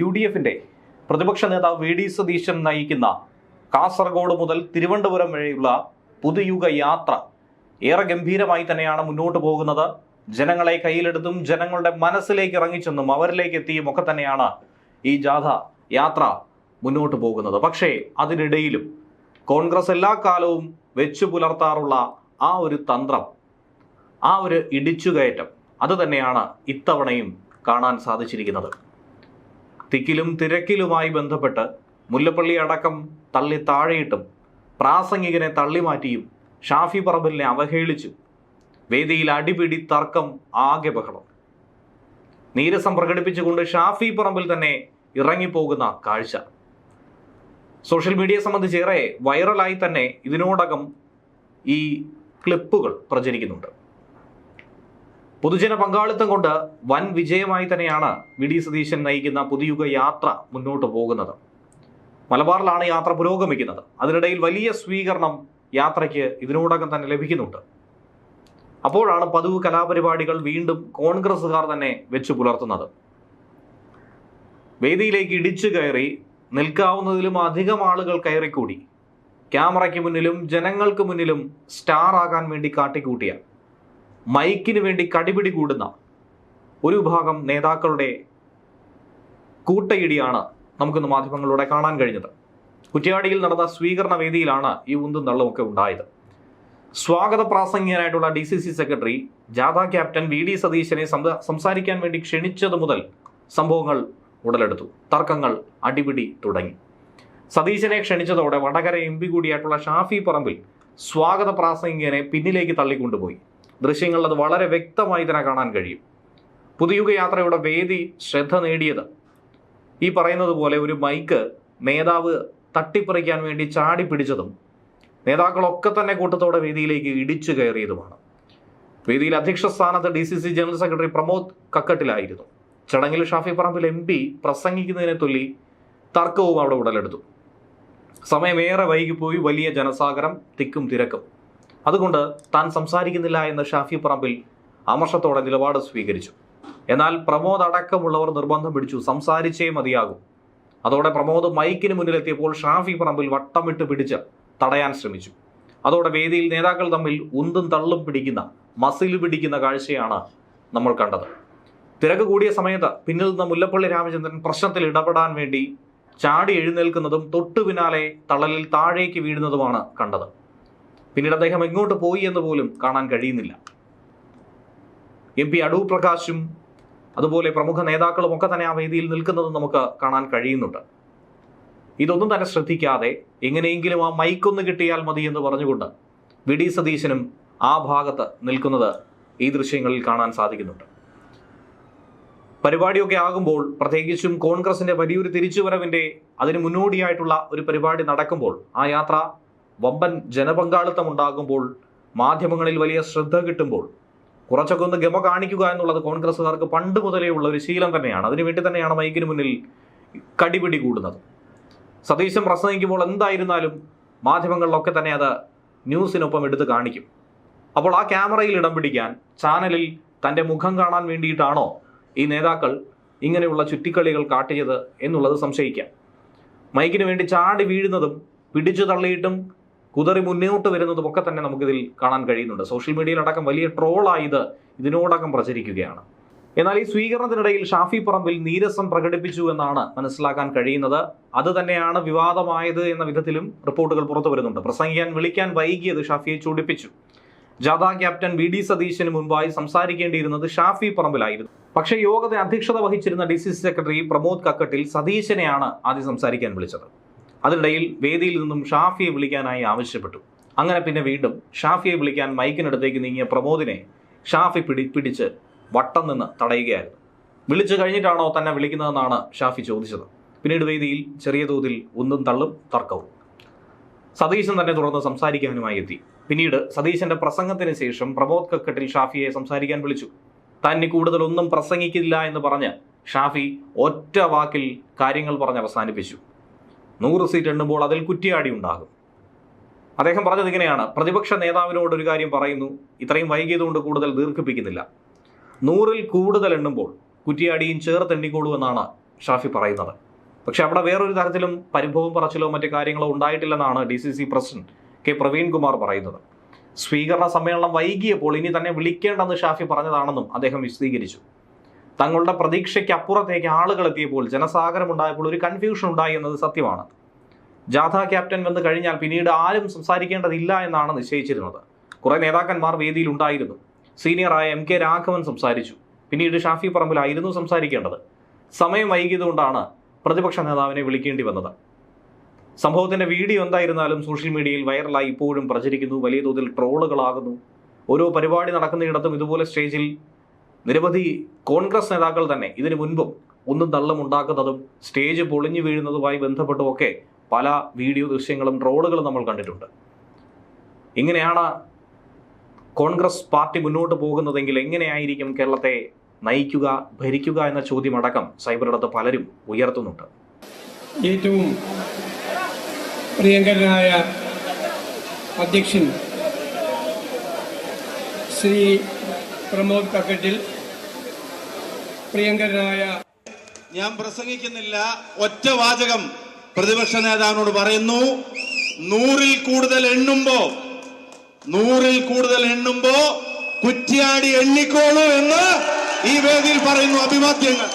U D എഫിന്റെ പ്രതിപക്ഷ നേതാവ് വി ഡി സതീശൻ നയിക്കുന്ന കാസർഗോഡ് മുതൽ തിരുവനന്തപുരം വരെയുള്ള പുതുയുഗ യാത്ര ഏറെ ഗംഭീരമായി തന്നെയാണ് മുന്നോട്ട് പോകുന്നത്. ജനങ്ങളെ കയ്യിലെടുത്തും ജനങ്ങളുടെ മനസ്സിലേക്ക് ഇറങ്ങിച്ചെന്നും അവരിലേക്ക് എത്തിയും ഒക്കെ തന്നെയാണ് ഈ ജാഥ യാത്ര മുന്നോട്ട് പോകുന്നത്. പക്ഷേ അതിനിടയിലും കോൺഗ്രസ് എല്ലാ കാലവും വെച്ചു പുലർത്താറുള്ള ആ ഒരു തന്ത്രം ആ ഒരു ഇടിച്ചുകയറ്റം അത് തന്നെയാണ് ഇത്തവണയും കാണാൻ സാധിച്ചിരിക്കുന്നത്. തിക്കിലും തിരക്കിലുമായി ബന്ധപ്പെട്ട് മുല്ലപ്പള്ളി അടക്കം തള്ളി താഴെയിട്ടും പ്രാസംഗികനെ തള്ളിമാറ്റിയും ഷാഫി പറമ്പലിനെ അവഹേളിച്ചു വേദിയിൽ അടിപിടി തർക്കം ആകെ ബഹളം. നീരസം പ്രകടിപ്പിച്ചുകൊണ്ട് ഷാഫി പറമ്പിൽ തന്നെ ഇറങ്ങിപ്പോകുന്ന കാഴ്ച. സോഷ്യൽ മീഡിയ സംബന്ധിച്ചേറെ വൈറലായി തന്നെ ഇതിനോടകം ഈ ക്ലിപ്പുകൾ പ്രചരിക്കുന്നുണ്ട്. പൊതുജന പങ്കാളിത്തം കൊണ്ട് വൻ വിജയമായി തന്നെയാണ് വി ഡി സതീശൻ നയിക്കുന്ന പുതുയുഗ യാത്ര മുന്നോട്ട് പോകുന്നത്. മലബാറിലാണ് യാത്ര പുരോഗമിക്കുന്നത്. അതിനിടയിൽ വലിയ സ്വീകരണം യാത്രയ്ക്ക് ഇതിനോടകം തന്നെ ലഭിക്കുന്നുണ്ട്. അപ്പോഴാണ് പതിവ് കലാപരിപാടികൾ വീണ്ടും കോൺഗ്രസ്സുകാർ തന്നെ വെച്ചു പുലർത്തുന്നത്. വേദിയിലേക്ക് ഇടിച്ചു കയറി നിൽക്കാവുന്നതിലും അധികം ആളുകൾ കയറിക്കൂടി. ക്യാമറയ്ക്ക് മുന്നിലും ജനങ്ങൾക്ക് മുന്നിലും സ്റ്റാർ ആകാൻ വേണ്ടി കാട്ടിക്കൂട്ടിയ മൈക്കിന് വേണ്ടി കടിപിടി കൂടുന്ന ഒരു വിഭാഗം നേതാക്കളുടെ കൂട്ടയിടിയാണ് നമുക്കിന്ന് മാധ്യമങ്ങളിലൂടെ കാണാൻ കഴിഞ്ഞത്. കുറ്റ്യാടിയിൽ നടന്ന സ്വീകരണ വേദിയിലാണ് ഈ ഉന്തും തള്ളുമൊക്കെ ഉണ്ടായത്. സ്വാഗത പ്രാസംഗികനായിട്ടുള്ള ഡി സി സി സെക്രട്ടറി ജാഥ ക്യാപ്റ്റൻ വി ഡി സതീശനെ സംസാരിക്കാൻ വേണ്ടി ക്ഷണിച്ചത് മുതൽ സംഭവങ്ങൾ ഉടലെടുത്തു. തർക്കങ്ങൾ അടിപിടി തുടങ്ങി. സതീശനെ ക്ഷണിച്ചതോടെ വടകര എം പി കൂടിയായിട്ടുള്ള ഷാഫി പറമ്പിൽ സ്വാഗത പ്രാസംഗികനെ പിന്നിലേക്ക് തള്ളിക്കൊണ്ടുപോയി. ദൃശ്യങ്ങളിൽ അത് വളരെ വ്യക്തമായി തന്നെ കാണാൻ കഴിയും. പുതുയുഗയാത്രയുടെ വേദി ശ്രദ്ധ നേടിയത്. ഈ പറയുന്നത് പോലെ ഒരു മൈക്ക് നേതാവ് തട്ടിപ്പറിക്കാൻ വേണ്ടി ചാടി പിടിച്ചതും നേതാക്കളൊക്കെ തന്നെ കൂട്ടത്തോടെ വേദിയിലേക്ക് ഇടിച്ചു കയറിയതുമാണ്. വേദിയിൽ അധ്യക്ഷ സ്ഥാനത്ത് D C C general secretary Pramod കക്കട്ടിലായിരുന്നു. ചടങ്ങിൽ ഷാഫി പറമ്പിൽ എം പി പ്രസംഗിക്കുന്നതിനെ തൊല്ലി തർക്കവും അവിടെ ഉടലെടുത്തു. സമയമേറെ വൈകിപ്പോയി. വലിയ ജനസാഗരം തിക്കും തിരക്കും. അതുകൊണ്ട് താൻ സംസാരിക്കുന്നില്ല എന്ന് ഷാഫി പറമ്പിൽ അമർഷത്തോടെ നിലപാട് സ്വീകരിച്ചു. എന്നാൽ പ്രമോദ് അടക്കമുള്ളവർ നിർബന്ധം പിടിച്ചു സംസാരിച്ചേ മതിയാകും. അതോടെ പ്രമോദ് മൈക്കിന് മുന്നിലെത്തിയപ്പോൾ ഷാഫി പറമ്പിൽ വട്ടമിട്ട് പിടിച്ച് തടയാൻ ശ്രമിച്ചു. അതോടെ വേദിയിൽ നേതാക്കൾ തമ്മിൽ ഉന്തും തള്ളും പിടിക്കുന്ന മസിൽ പിടിക്കുന്ന കാഴ്ചയാണ് നമ്മൾ കണ്ടത്. തിരക്ക് കൂടിയ സമയത്ത് പിന്നിൽ നിന്ന് മുല്ലപ്പള്ളി രാമചന്ദ്രൻ പ്രശ്നത്തിൽ ഇടപെടാൻ വേണ്ടി ചാടി എഴുന്നേൽക്കുന്നതും തൊട്ടു പിന്നാലെ തള്ളലിൽ താഴേക്ക് വീഴുന്നതുമാണ് കണ്ടത്. പിന്നീട് അദ്ദേഹം എങ്ങോട്ട് പോയി എന്ന് പോലും കാണാൻ കഴിയുന്നില്ല. എം പി അടൂർ പ്രകാശും അതുപോലെ പ്രമുഖ നേതാക്കളും ഒക്കെ തന്നെ ആ വേദിയിൽ നിൽക്കുന്നത് നമുക്ക് കാണാൻ കഴിയുന്നുണ്ട്. ഇതൊന്നും തന്നെ ശ്രദ്ധിക്കാതെ എങ്ങനെയെങ്കിലും ആ മൈക്കൊന്ന് കിട്ടിയാൽ മതി എന്ന് പറഞ്ഞുകൊണ്ട് വി ഡി സതീശനും ആ ഭാഗത്ത് നിൽക്കുന്നത് ഈ ദൃശ്യങ്ങളിൽ കാണാൻ സാധിക്കുന്നുണ്ട്. പരിപാടിയൊക്കെ ആകുമ്പോൾ പ്രത്യേകിച്ചും കോൺഗ്രസിന്റെ വലിയൊരു തിരിച്ചുവരവിന്റെ അതിന് മുന്നോടിയായിട്ടുള്ള ഒരു പരിപാടി നടക്കുമ്പോൾ ആ യാത്ര വമ്പൻ ജനപങ്കാളിത്തം ഉണ്ടാകുമ്പോൾ മാധ്യമങ്ങളിൽ വലിയ ശ്രദ്ധ കിട്ടുമ്പോൾ കുറച്ചൊക്കെ ഒന്ന് ഗമ കാണിക്കുക എന്നുള്ളത് കോൺഗ്രസ്സുകാർക്ക് പണ്ട് മുതലേ ഉള്ള ഒരു ശീലം തന്നെയാണ്. അതിനുവേണ്ടി തന്നെയാണ് മൈക്കിന് മുന്നിൽ കടിപിടി കൂടുന്നത്. സതീശം പ്രസംഗിക്കുമ്പോൾ എന്തായിരുന്നാലും മാധ്യമങ്ങളിലൊക്കെ തന്നെ അത് ന്യൂസിനൊപ്പം എടുത്ത് കാണിക്കും. അപ്പോൾ ആ ക്യാമറയിൽ ഇടം പിടിക്കാൻ ചാനലിൽ തന്റെ മുഖം കാണാൻ വേണ്ടിയിട്ടാണോ ഈ നേതാക്കൾ ഇങ്ങനെയുള്ള ചുറ്റിക്കളികൾ കാട്ടിയത് എന്നുള്ളത് സംശയിക്കാം. മൈക്കിന് വേണ്ടി ചാടി വീഴുന്നതും പിടിച്ചു തള്ളിയിട്ടും കുതറി മുന്നോട്ട് വരുന്നതും ഒക്കെ തന്നെ നമുക്കിതിൽ കാണാൻ കഴിയുന്നുണ്ട്. സോഷ്യൽ മീഡിയയിലടക്കം വലിയ ട്രോളായി ഇത് ഇതിനോടകം പ്രചരിക്കുകയാണ്. എന്നാൽ ഈ സ്വീകരണത്തിനിടയിൽ ഷാഫി പറമ്പിൽ നീരസം പ്രകടിപ്പിച്ചു എന്നാണ് മനസ്സിലാക്കാൻ കഴിയുന്നത്. അത് തന്നെയാണ് വിവാദമായത് എന്ന വിധത്തിലും റിപ്പോർട്ടുകൾ പുറത്തു വരുന്നുണ്ട്. പ്രസംഗിക്കാൻ വിളിക്കാൻ വൈകിയത് ഷാഫിയെ ചൂടിപ്പിച്ചു. ജാഥ ക്യാപ്റ്റൻ വി ഡി സതീശന് മുൻപായി സംസാരിക്കേണ്ടിയിരുന്നത് ഷാഫി പറമ്പിലായിരുന്നു. പക്ഷേ യോഗത്തെ അധ്യക്ഷത വഹിച്ചിരുന്ന D C C secretary Pramod Kakkattil സതീശനെയാണ് ആദ്യം സംസാരിക്കാൻ വിളിച്ചത്. അതിനിടയിൽ വേദിയിൽ നിന്നും ഷാഫിയെ വിളിക്കാനായി ആവശ്യപ്പെട്ടു. അങ്ങനെ പിന്നെ വീണ്ടും ഷാഫിയെ വിളിക്കാൻ മൈക്കിനടുത്തേക്ക് നീങ്ങിയ പ്രമോദിനെ ഷാഫി പിടി പിടിച്ച് വട്ടം നിന്ന് തടയുകയായിരുന്നു. വിളിച്ചു കഴിഞ്ഞിട്ടാണോ തന്നെ വിളിക്കുന്നതെന്നാണ് ഷാഫി ചോദിച്ചത്. പിന്നീട് വേദിയിൽ ചെറിയ തോതിൽ ഒന്നും തള്ളും തർക്കവും. സതീശൻ തന്നെ തുടർന്ന് സംസാരിക്കാനുമായി എത്തി. പിന്നീട് സതീശന്റെ പ്രസംഗത്തിന് ശേഷം പ്രമോദ് കക്കട്ടിൽ ഷാഫിയെ സംസാരിക്കാൻ വിളിച്ചു. തന്നെ കൂടുതലൊന്നും പ്രസംഗിക്കില്ല എന്ന് പറഞ്ഞ് ഷാഫി ഒറ്റ വാക്കിൽ കാര്യങ്ങൾ പറഞ്ഞ് അവസാനിപ്പിച്ചു. നൂറ് സീറ്റ് എണ്ണുമ്പോൾ അതിൽ കുറ്റിയാടി ഉണ്ടാകും. അദ്ദേഹം പറഞ്ഞത് ഇങ്ങനെയാണ് പ്രതിപക്ഷ നേതാവിനോട് ഒരു കാര്യം പറയുന്നു ഇത്രയും വൈകിയതുകൊണ്ട് കൂടുതൽ ദീർഘിപ്പിക്കുന്നില്ല. നൂറിൽ കൂടുതൽ എണ്ണുമ്പോൾ കുറ്റിയാടിയും ചേർത്ത് എണ്ണിക്കോളൂ എന്നാണ് ഷാഫി പറയുന്നത്. പക്ഷെ അവിടെ വേറൊരു തരത്തിലും പരിഭവം പറച്ചിലോ മറ്റു കാര്യങ്ങളോ ഉണ്ടായിട്ടില്ലെന്നാണ് D C C president K Praveenkumar പറയുന്നത്. സ്വീകരണ സമ്മേളനം വൈകിയപ്പോൾ ഇനി തന്നെ വിളിക്കേണ്ടെന്ന് ഷാഫി പറഞ്ഞതാണെന്നും അദ്ദേഹം വിശദീകരിച്ചു. തങ്ങളുടെ പ്രതീക്ഷയ്ക്ക് അപ്പുറത്തേക്ക് ആളുകൾ എത്തിയപ്പോൾ ജനസാഗരം ഉണ്ടായപ്പോൾ ഒരു കൺഫ്യൂഷൻ ഉണ്ടായി എന്നത് സത്യമാണ്. ജാഥ ക്യാപ്റ്റൻ വന്ന് കഴിഞ്ഞാൽ പിന്നീട് ആരും സംസാരിക്കേണ്ടതില്ല എന്നാണ് നിശ്ചയിച്ചിരുന്നത്. കുറെ നേതാക്കന്മാർ വേദിയിൽ ഉണ്ടായിരുന്നു. സീനിയറായ എം കെ രാഘവൻ സംസാരിച്ചു. പിന്നീട് ഷാഫി പറമ്പിലായിരുന്നു സംസാരിക്കേണ്ടത്. സമയം വൈകിയതുകൊണ്ടാണ് പ്രതിപക്ഷ നേതാവിനെ വിളിക്കേണ്ടി വന്നത്. സംഭവത്തിന്റെ വീഡിയോ എന്തായിരുന്നാലും സോഷ്യൽ മീഡിയയിൽ വൈറലായി ഇപ്പോഴും പ്രചരിക്കുന്നു. വലിയ തോതിൽ ട്രോളുകളാകുന്നു. ഓരോ പരിപാടി നടക്കുന്നിടത്തും ഇതുപോലെ സ്റ്റേജിൽ നിരവധി കോൺഗ്രസ് നേതാക്കൾ തന്നെ ഇതിനു മുൻപും ഒന്നും തള്ളമുണ്ടാക്കുന്നതും സ്റ്റേജ് പൊളിഞ്ഞു വീഴുന്നതുമായി ബന്ധപ്പെട്ടുമൊക്കെ പല വീഡിയോ ദൃശ്യങ്ങളും ട്രോളുകളും നമ്മൾ കണ്ടിട്ടുണ്ട്. ഇങ്ങനെയാണ് കോൺഗ്രസ് പാർട്ടി മുന്നോട്ട് പോകുന്നതെങ്കിൽ എങ്ങനെയായിരിക്കും കേരളത്തെ നയിക്കുക ഭരിക്കുക എന്ന ചോദ്യമടക്കം സൈബറിടത്ത് പലരും ഉയർത്തുന്നുണ്ട്. ഏറ്റവും പ്രിയങ്കരനായ അധ്യക്ഷൻ ശ്രീ പ്രമോദ് കക്കട്ടിൽ പ്രിയങ്കരനായ ഞാൻ പ്രസംഗിക്കുന്നില്ല. ഒറ്റ വാചകം പ്രതിപക്ഷ നേതാവിനോട് പറയുന്നു. നൂറിൽ കൂടുതൽ എണ്ണുമ്പോ നൂറിൽ കൂടുതൽ എണ്ണുമ്പോ കുറ്റിയാടി എണ്ണിക്കോളൂ എന്ന് ഈ വേദിയിൽ പറയുന്നു അഭിവാദ്യങ്ങൾ.